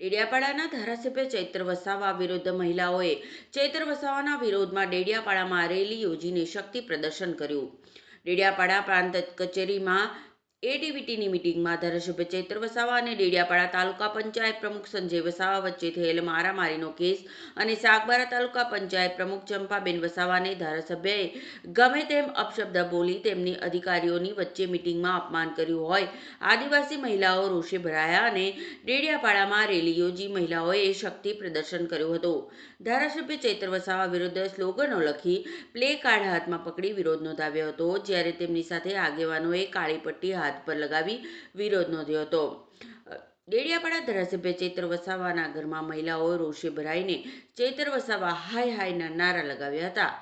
ડેડિયાપાડાના ધારાસભ્ય ચૈત્ર વસાવા વિરુદ્ધ મહિલાઓએ ચૈત્ર વસાવાના વિરોધમાં ડેડિયાપાડામાં રેલી યોજીને શક્તિ પ્રદર્શન કર્યું. ડેડિયાપાડા પ્રાંત કચેરીમાં એડીવીટીની મિટિંગમાં ધારાસભ્ય ચૈત્ર વસાવા અને ડેડિયાપાડા તાલુકા પંચાયત પ્રમુખ સંજય વસાવા વચ્ચે થયેલ મારામારીનો કેસ અને સાગબારા તાલુકા પંચાયત પ્રમુખ ચંપાબેન વસાવાને ધારાસભ્યએ ગમે તેમ અપશબ્દ બોલી તેમની અધિકારીઓની વચ્ચે મિટિંગમાં અપમાન કર્યું હોય. આદિવાસી મહિલાઓ રોષે ભરાયા અને ડેડિયાપાડામાં રેલી યોજી મહિલાઓએ શક્તિ પ્રદર્શન કર્યું હતું. ધારાસભ્ય ચૈત્ર વસાવા વિરુદ્ધ સ્લોગનો લખી પ્લે કાર્ડ હાથમાં પકડી વિરોધ નોંધાવ્યો હતો, જ્યારે તેમની સાથે આગેવાનોએ કાળી પટ્ટી હાથ પર લગાવી વિરોધ નોંધ્યો હતો. ડેડિયાપાડા ધારાસભ્ય ચૈત્ર વસાવાના ઘરમાં મહિલાઓએ રોષે ભરાઈને ચૈત્ર વસાવા હાય હાયના નારા લગાવ્યા હતા.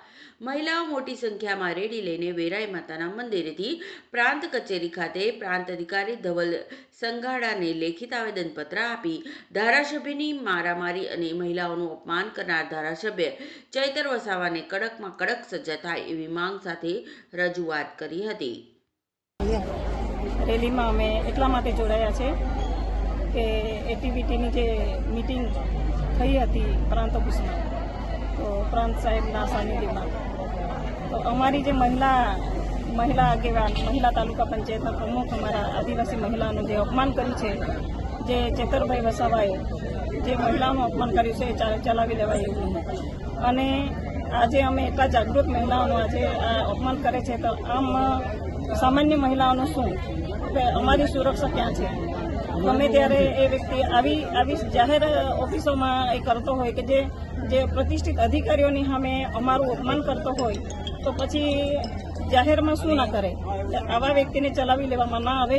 મહિલાઓ મોટી સંખ્યામાં રેડી લઈને વેરાઈ માતાના મંદિરેથી પ્રાંત કચેરી ખાતે પ્રાંત અધિકારી ધવલ સંઘાડાને લેખિત આવેદનપત્ર આપી ધારાસભ્યની મારામારી અને મહિલાઓનું અપમાન કરનાર ધારાસભ્ય ચૈતર વસાવાને કડકમાં કડક સજા થાય એવી માંગ સાથે રજૂઆત કરી હતી. રેલીમાં અમે એટલા માટે જોડાયા છે કે એટીવીટીની જે મિટિંગ થઈ હતી પ્રાંત ઓફિસમાં, તો પ્રાંત સાહેબના સાનિધ્યમાં. તો અમારી જે મહિલા મહિલા આગેવાન, મહિલા તાલુકા પંચાયતના પ્રમુખ અમારા આદિવાસી મહિલાનું જે અપમાન કર્યું છે, જે ચેતરભાઈ વસાવાએ જે મહિલાનું અપમાન કર્યું છે એ ચલાવી લેવાય એવું અને આજે અમે એટલા જાગૃત મહિલાઓનું આજે આ અપમાન કરે છે તો આમ સામાન્ય મહિલાઓનું શું? કે અમારી સુરક્ષા ક્યાં છે? ગમે ત્યારે એ વ્યક્તિ આવી આવી જાહેર ઓફિસોમાં એ કરતો હોય કે જે જે પ્રતિષ્ઠિત અધિકારીઓની સામે અમારું અપમાન કરતો હોય, તો પછી જાહેરમાં શું ના કરે? આવા વ્યક્તિને ચલાવી લેવામાં ના આવે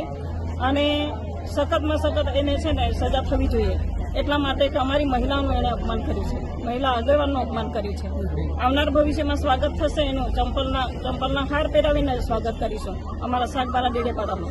અને સખતમાં સખત એને છે ને સજા થવી જોઈએ. એટલા માટે કે અમારી મહિલાઓનું એને અપમાન કર્યું છે. મહિલા આગેવાનનું અપમાન કર્યું છે. આવનાર ભવિષ્યમાં સ્વાગત થશે એનું. ચંપલના ચંપલના હાર પહેરાવીને સ્વાગત કરીશું. અમારા શાકબારા ડેડેપાડામાં